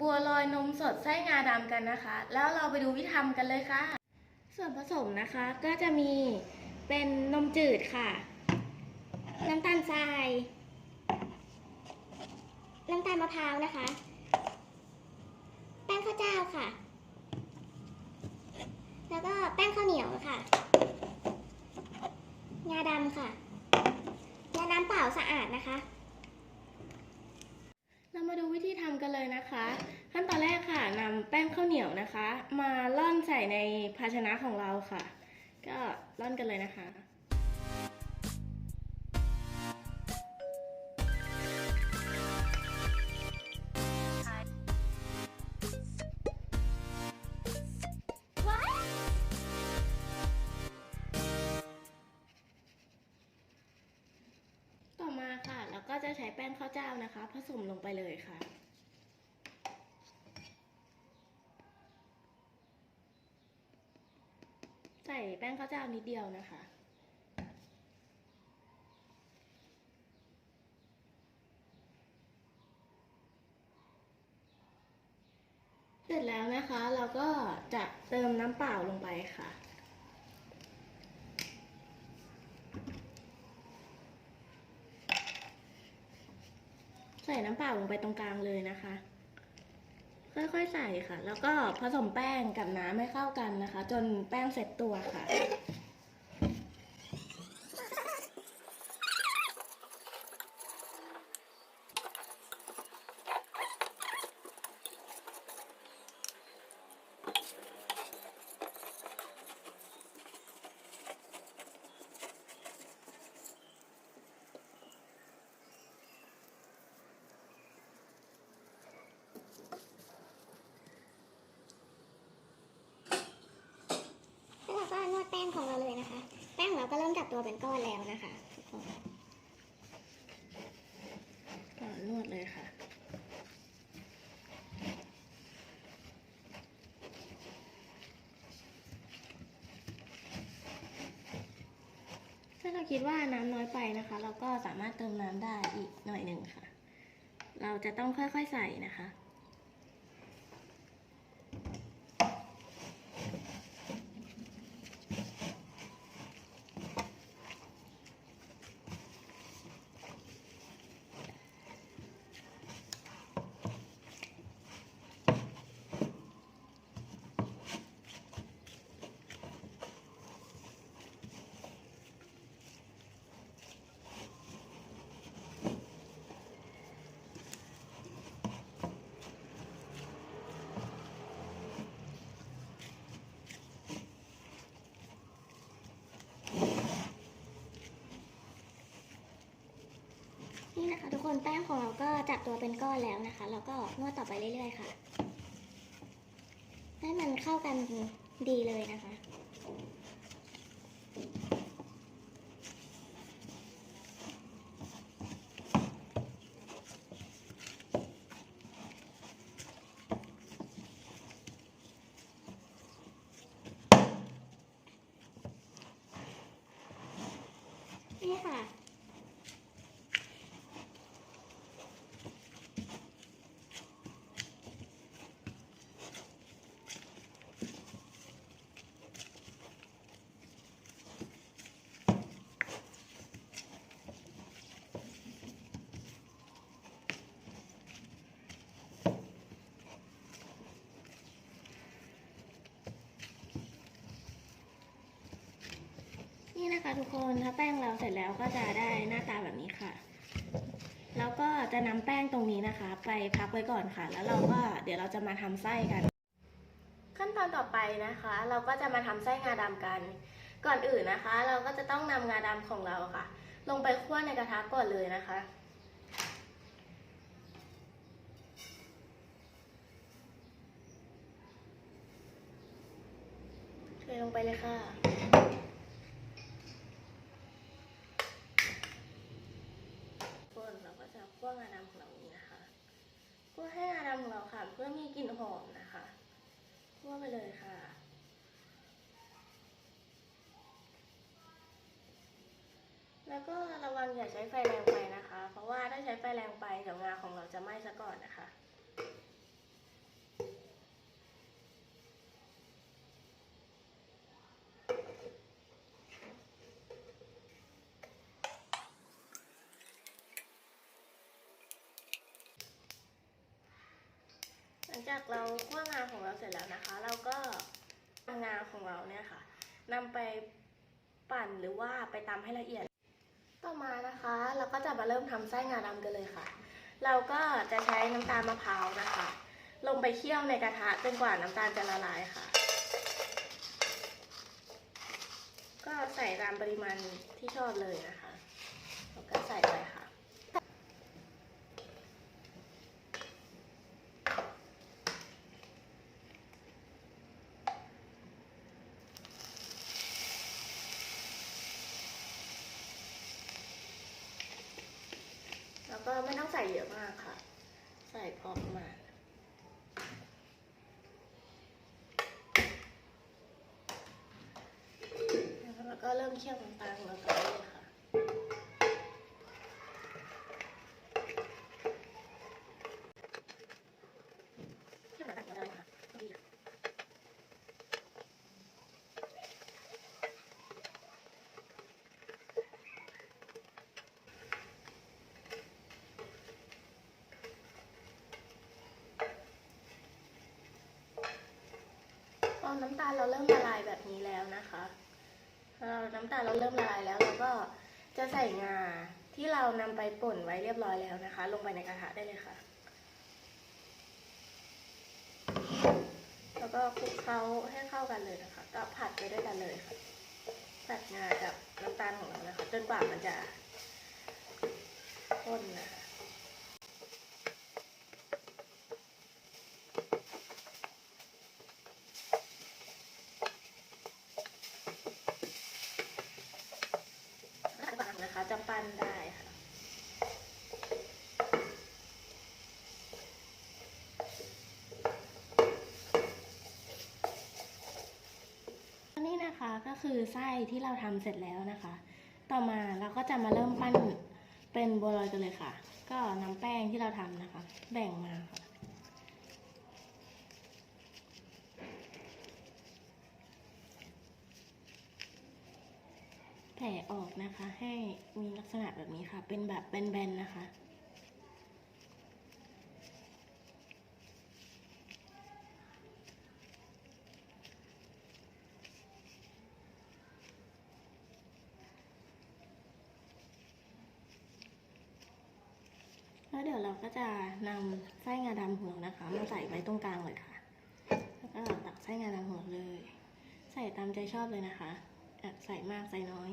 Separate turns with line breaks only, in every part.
บัวลอยนมสดไส้งาดำกันนะคะ แล้วเราไปดูวิธีทำกันเลยค่ะ ส่วนผสมนะคะก็จะมีเป็นนมจืดค่ะ น้ำตาลทราย น้ำตาลมะพร้าวนะคะ แป้งข้าวเจ้าค่ะ แล้วก็แป้งข้าวเหนียวค่ะ งาดำค่ะ และน้ำเปล่าสะอาดนะคะ เรามาดูวิธีทำกันเลยนะคะ ขั้นตอนแรกค่ะนำแป้งข้าวเหนียวนะคะ มาล่อนใส่ในภาชนะของเราค่ะ ก็ล่อนกันเลยนะคะ ใช้แป้งข้าวเจ้านะคะ ผสมลงไปเลยค่ะ ใส่แป้งข้าวเจ้านิดเดียวนะคะเสร็จแล้วนะคะเราก็จะเติมน้ำเปล่าลงไปค่ะ ใส่น้ำเปล่าลงไปตรงกลางเลยนะคะ ค่อยๆใส่ค่ะ แล้วก็ผสมแป้งกับน้ำให้เข้ากันนะคะ จนแป้งเสร็จตัวค่ะ
แล้วเราก็นวดแป้งของเราเลยนะคะ แป้งของเราก็เริ่มจับ ตัวเป็นก้อนแล้วนะคะทุกคน
ก็นวดเลยค่ะถ้าเราคิดว่าน้ำน้อยไปนะคะ เราก็สามารถเติมน้ำได้อีกหน่อยหนึ่งค่ะ เราจะต้องค่อยๆใส่นะคะ
นี่นะ คนแป้งของเราก็จับตัวเป็นก้อนแล้วนะคะ เราก็นวดต่อไปเรื่อยๆค่ะ ให้มันเข้ากันดีเลยนะคะนี่ค่ะ
นี่ะคะทุกคนถ้าแป้งเราเสร็จแล้วก็จะได้หน้าตาแบบนี้ค่ะ แล้วก็จะนำแป้งตรงนี้นะคะ ไปพักไว้ก่อนค่ะ แล้วเราก็เดี๋ยวเราจะมาทำไส้กัน ขั้นตอนต่อไปนะคะ เราก็จะมาทำไส้งาดำกัน ก่อนอื่นนะคะ เราก็จะต้องนำงาดำของเราค่ะ ลงไปคั่วในกระทะก่อนเลยนะคะเทลงไปเลยค่ะ คนเราก็จะคั่วงาดำของเราอย่างนี้นะคะ พื่อให้งาดำของเราค่ะ เพื่อมีกลิ่นหอมนะคะคั่วไปเลยค่ะแล้วก็ระวังอย่าใช้ไฟแรงไปนะคะ เพราะว่าถ้าใช้ไฟแรงไปเดี๋ยวงาของเราจะไหม้ซะก่อนนะคะ จากเราคั่วงาของเราเสร็จแล้วนะคะ เราก็เอางาของเราเนี่ยค่ะนำไปปั่นหรือว่าไปตำให้ละเอียด ต่อมานะคะ เราก็จะมาเริ่มทำไส้งาดำกันเลยค่ะ เราก็จะใช้น้ำตาลมะพร้าวนะคะ ลงไปเคี่ยวในกระทะจนกว่าน้ำตาลจะละลายค่ะ ก็ใส่ตามปริมาณที่ชอบเลยนะคะ แล้วก็ใส่ไปค่ะ แล้วก็ไม่ต้อง ใส่เยอะมากค่ะ ใส่พอประมาแล้วก็เริ่มเคี่ยวน้ำตาลของเราต่อได้เลยค่ะ เคี่ยวน้ำตาลก็ได้ค่ะดีค่ะ พอ น้ำตาลเราเริ่มละลายแบบนี้แล้วนะคะพอเราน้ำตาลเราเริ่มละลายแล้วเราก็จะใส่งาที่เรานำไปป่นไว้เรียบร้อยแล้วนะคะ ลงไปในกระทะได้เลยค่ะ แล้วก็คลุกเคล้าให้เข้ากันเลยนะคะ ก็ผัดไปด้วยกันเลยค่ะผัดงากับน้ำตาลของเรานะคะจนกว่ามันจะข้นนะคะ ต่างนะคะจะปั้นได้ค่ะ อั นะคะก็คือไส้ที่เราทำเสร็จแล้วนะคะ ต่อมาเราก็จะมาเริ่มปั้นเป็นบัวลอยกันเลยค่ะ ก็นำแป้งที่เราทำนะคะ แบ่งมาค่ะแผ่ออกนะคะให้มีลักษณะแบบนี้ค่ะ เป็นแบบแบนๆนะคะ แล้วเดี๋ยวเรา ก็จะนำไส้งาดำของเรานะคะ มาใส่ไว้ตรงกลางเลยค่ะ แล้วก็ตักไส้งาดำของเราเลย ใส่ตามใจชอบเลยนะคะอะใส่มากใส่น้อย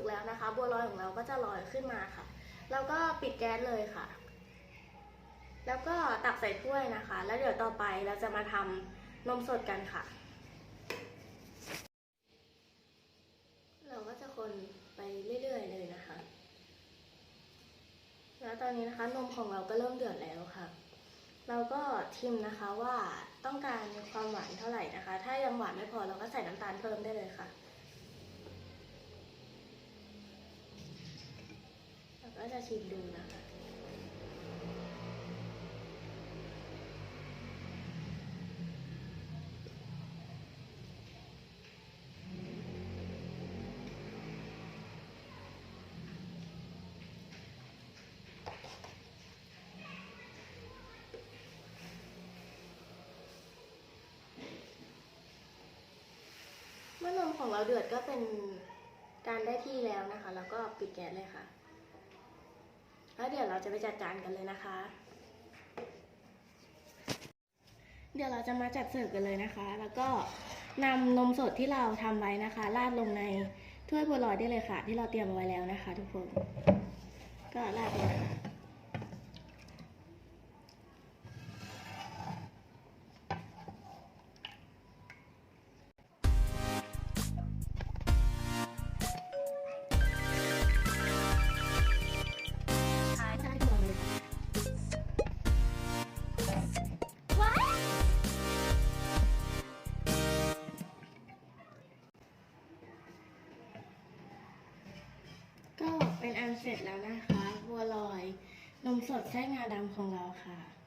สุกแล้วนะคะ บัวลอยของเราก็จะลอยขึ้นมาค่ะ แล้วก็ปิดแก๊สเลยค่ะ แล้วก็ตักใส่ถ้วยนะคะ แล้วเดี๋ยวต่อไปเราจะมาทำนมสดกันค่ะ เราก็จะคนไปเรื่อยๆเลยนะคะ แล้วตอนนี้นะคะนมของเราก็เริ่มเดือดแล้วค่ะ เราก็ชิมนะคะว่าต้องการความหวานเท่าไหร่นะคะ ถ้ายังหวานไม่พอเราก็ใส่น้ำตาลเพิ่มได้เลยค่ะ ก็จะชิมดูนะคะ เมื่อนมของเราเดือดก็เป็นการได้ที่แล้วนะคะ แล้วก็ปิดแก๊สเลยค่ะ แล้วเดี๋ยวเราจะไปจัดจานกันเลยนะคะ เดี๋ยวเราจะมาจัดเสิร์ฟกันเลยนะคะ แล้วก็นำนมสดที่เราทำไว้นะคะราดลงในถ้วยบัวลอยได้เลยค่ะ ที่เราเตรียมเอาไว้แล้วนะคะ ทุกคน ก็ราดเลยค่ะ เสร็จแล้วนะคะ บัวลอย นมสดไส้งาดำของเราค่ะ